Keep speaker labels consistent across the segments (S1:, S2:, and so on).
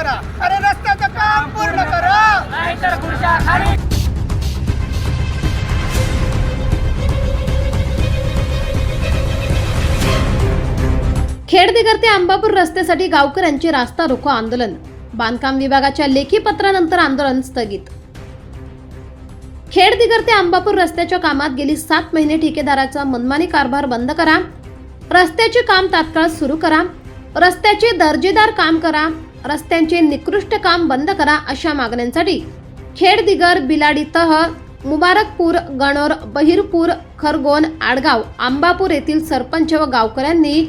S1: करा. अरे रस्त्याचं काम पूर्ण करा.
S2: नाहीतर खुर्च्या खाली.
S3: खेडदिगर ते अंबापूर रस्त्यासाठी गावकऱ्यांचे रास्ता रोको आंदोलन. बांधकाम विभागाच्या लेखी पत्रानंतर आंदोलन स्थगित. खेडदिगर ते अंबापूर रस्त्याच्या कामात गेली सात महिने ठेकेदाराचा मनमानी कारभार बंद करा. रस्त्याचे काम तात्काळ सुरू करा. रस्त्याचे दर्जेदार काम करा. रस्त्यांचे निकृष्ट काम बंद करा अशा मागण्यांसाठी खेडदिगर बिलाडी तह मुबारकपूर गणोर बहिरपूर खरगोन आडगाव आंबापूर येथील सरपंच व गावकऱ्यांनी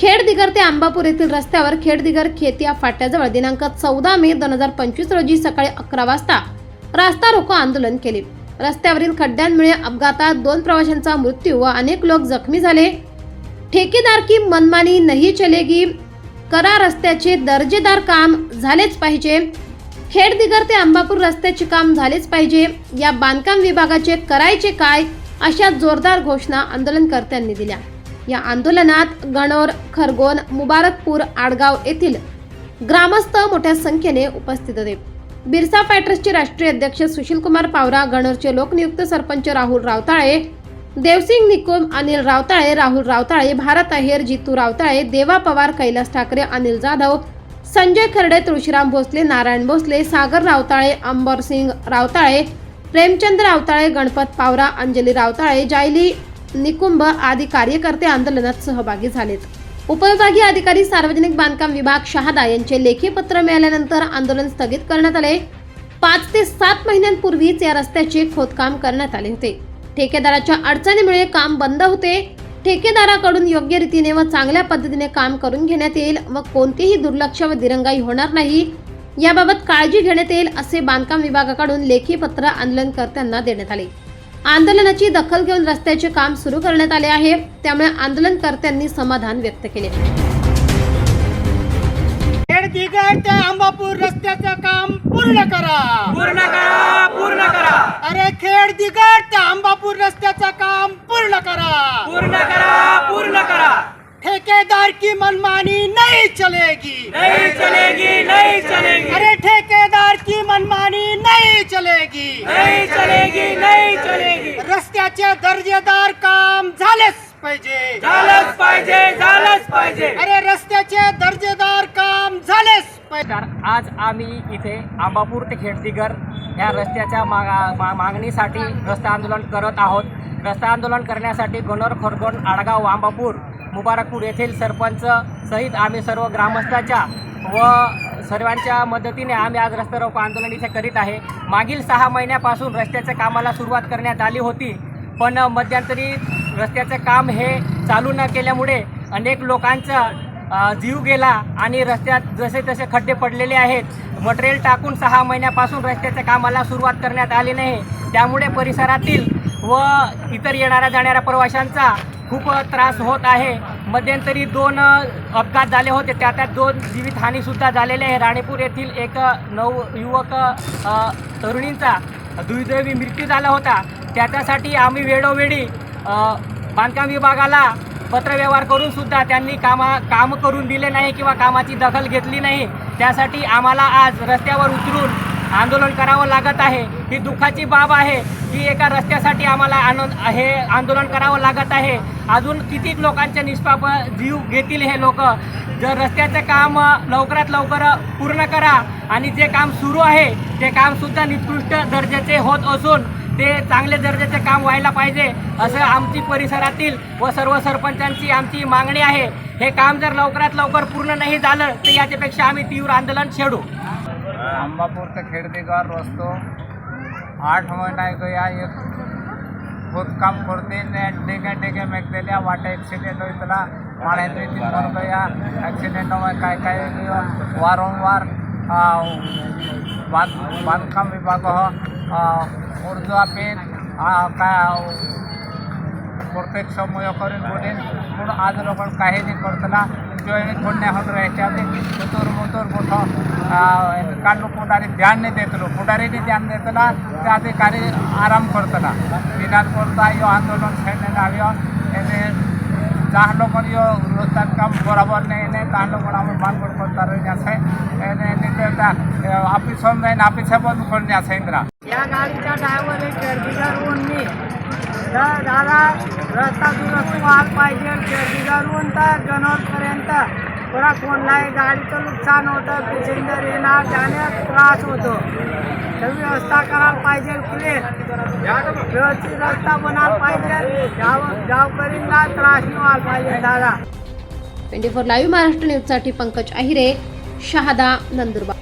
S3: खेडदिगर ते आंबापूर येथील रस्त्यावर खेडदिगर खेतिया फाट्याजवळ दिनांक चौदा मे दोन हजार पंचवीस रोजी सकाळी अकरा वाजता रास्ता रोको आंदोलन केले. रस्त्यावरील खड्ड्यांमुळे अपघातात दोन प्रवाशांचा मृत्यू व अनेक लोक जखमी झाले. ठेकेदार की मनमानी नाही चलेगी करा रस्त्याचे दर्जेदार काम झालेच पाहिजे. खेडदिगर ते अंबापूर रस्त्याचे काम झालेच पाहिजे. या बांधकाम विभागाचे करायचे काय अशा जोरदार घोषणा आंदोलनकर्त्यांनी दिल्या. या आंदोलनात गणोर खरगोन मुबारकपूर आडगाव येथील ग्रामस्थ मोठ्या संख्येने उपस्थित होते. बिरसा फायटर्सचे राष्ट्रीय अध्यक्ष सुशीलकुमार पावरा गणोरचे लोकनियुक्त सरपंच राहुल रावताळे देवसिंग निकुम अनिल रावताळे राहुल रावताळे भारत अहेर जितू रावताळे देवा पवार कैलास ठाकरे अनिल जाधव संजय खर्डे तुळशीराम भोसले नारायण भोसले सागर रावताळे अंबरसिंग रावताळे प्रेमचंद रावताळे गणपत पावरा अंजली रावताळे जायली निकुंभ आदी कार्यकर्ते आंदोलनात सहभागी झालेत. उपविभागीय अधिकारी सार्वजनिक बांधकाम विभाग शहादा यांचे लेखी पत्र मिळाल्यानंतर आंदोलन स्थगित करण्यात आले. पाच ते सात महिन्यांपूर्वीच या रस्त्याचे खोदकाम करण्यात आले होते. ठेकेदाराच्या अडचणीमुळे काम बंद होते. ठेकेदाराकडून योग्य रीतीने व चांगल्या पद्धतीने काम करून घेण्यात येईल व कोणतीही दुर्लक्ष व दिरंगाई होणार नाही. याबाबत काळजी घेण्यात येईल असे बांधकाम विभागाकडून लेखी पत्र आंदोलनकर्त्यांना देण्यात आले. आंदोलनाची दखल घेऊन रस्त्याचे काम सुरू करण्यात आले आहे. त्यामुळे आंदोलनकर्त्यांनी समाधान व्यक्त केले.
S1: खेडदिगर ते अंबापूर रस्त्याचं काम पूर्ण करा.
S2: पूर्ण करा पूर्ण करा.
S1: अरे खेडदिगर ते अंबापूर रस्त्याचं काम पूर्ण करा.
S2: पूर्ण करा पूर्ण करा.
S1: ठेकेदार की मनमानी नहीं चलेगी.
S2: नहीं चलेगी नहीं चलेगी.
S1: अरे ठेकेदार की मनमानी नहीं चलेगी.
S2: नहीं चलेगी नहीं चलेगी.
S1: रस्त्याचे दर्जेदार
S4: नमस्कार. आज आम्ही इथे आंबापूर ते खेडदिगर या रस्त्याच्या मागा मा मागणीसाठी रस्ता आंदोलन करत आहोत. रस्ता आंदोलन करण्यासाठी गणोर खरगोण आडगाव आंबापूर मुबारकपूर येथील सरपंच सहित आम्ही सर्व ग्रामस्थाच्या व सर्वांच्या मदतीने आम्ही आज रस्ता रोको आंदोलन इथे करीत आहे. मागील सहा महिन्यापासून रस्त्याच्या कामाला सुरुवात करण्यात आली होती. पण मध्यंतरी रस्त्याचं काम हे चालू न केल्यामुळे अनेक लोकांचं जीव गेला आणि रस्त्यात जसे तसे खड्डे पडलेले आहेत मटेरियल टाकून सहा महिन्यापासून रस्त्याच्या कामाला सुरुवात करण्यात आली नाही. त्यामुळे परिसरातील व इतर येणाऱ्या जाणाऱ्या प्रवाशांचा खूप त्रास होत आहे. मध्यंतरी दोन अपघात झाले होते. त्या त्यात दोन जीवितहानीसुद्धा झालेले आहे. राणीपूर येथील एक नव युवक तरुणींचा दुर्दैवी मृत्यू झाला होता. त्याच्यासाठी आम्ही वेळोवेळी बांधकाम विभागाला पत्रव्यवहार करून सुद्धा त्यांनी कामा काम करून दिले नाही किंवा कामाची दखल घेतली नाही. त्यासाठी आम्हाला आज रस्त्यावर उतरून आंदोलन करावं लागत आहे. ही दुःखाची बाब आहे की एका रस्त्यासाठी आम्हाला आनंद हे आंदोलन करावं लागत आहे. अजून किती लोकांचे निष्पाप जीव घेतील हे लोक? जर रस्त्याचं काम लवकरात लवकर पूर्ण करा आणि जे काम सुरू आहे ते कामसुद्धा निकृष्ट दर्जाचे होत असून ते चांगले दर्जाचे काम व्हायला पाहिजे असं आमची परिसरातील व सर्व सरपंचांची आमची मागणी आहे. हे काम जर लवकरात लवकर पूर्ण नाही झालं तर याच्यापेक्षा आम्ही तीव्र आंदोलन छेडू.
S5: अंबापूर ते खेडदेगार रस्तो. आठ महिना गया एक खोदकाम करते डेगे डेगे मेकलेल्या वाटा ॲक्सिडेंट होईतला पाण्यात तीन गया ॲक्सिडेंट काय काय वारंवार बांधकाम विभाग हो অর্জ আপেল প্রত্যেক ସମୟ କରି ଗୋଟେ ଗୋଟେ ଆଜି ଲୋକ କାହିଁକି କରିଥିଲା ଜୟ କନ୍ୟା ହଟରେ ଇତ୍ୟାଦି ଉତ୍ତର ମୁତର ଗୋଠ କାଣ୍ଡ ପୋଟାରେ ଧ୍ୟାନ ନେଇ ଦେଇଥିଲୁ ପୋଟାରେ ବି ଧ୍ୟାନ ଦେଇଥିଲା ସେ ଆଜି କାଲି ଆରାମ କରିଥିଲା ବିଧାନ କରୁଥିଲା ଇଏ ଆନ୍ଦୋଳନ ଛେଡ଼େ ଲାଗିବ ଏବେ ଯାହା ଲୋକ ଇଏ ରୋଜଗାର କାମ ବରାବର ନେଇ ନେ ତାହା ଲୋକ ଆମର ମାନଗଡ଼ କରିତାର ଆସେ ନିଜେ ଆଫିସ ନାପିଛେ ବନ୍ଦ କରି ଆସେ ଇନ୍ଦିରା
S1: या गाडीचा ड्रायव्हर एक होऊन मी. तर दादा रस्ता दुरुस्त व्हायला पाहिजे. केळदीकरहून तर गणोरपर्यंत पुरा कोणलाही गाडीचं नुकसान होतं. पॅसेंजर येणार जाण्यास त्रास होतो. तर व्यवस्था करायला पाहिजे क्लिअर व्यवस्थित रस्ता बनायला पाहिजे. गाव गावकरींना त्रास नाही व्हायला पाहिजे दादा.
S3: ट्वेंटी फोर लाईव्ह महाराष्ट्र न्यूजसाठी पंकज अहिरे शहादा नंदुरबार.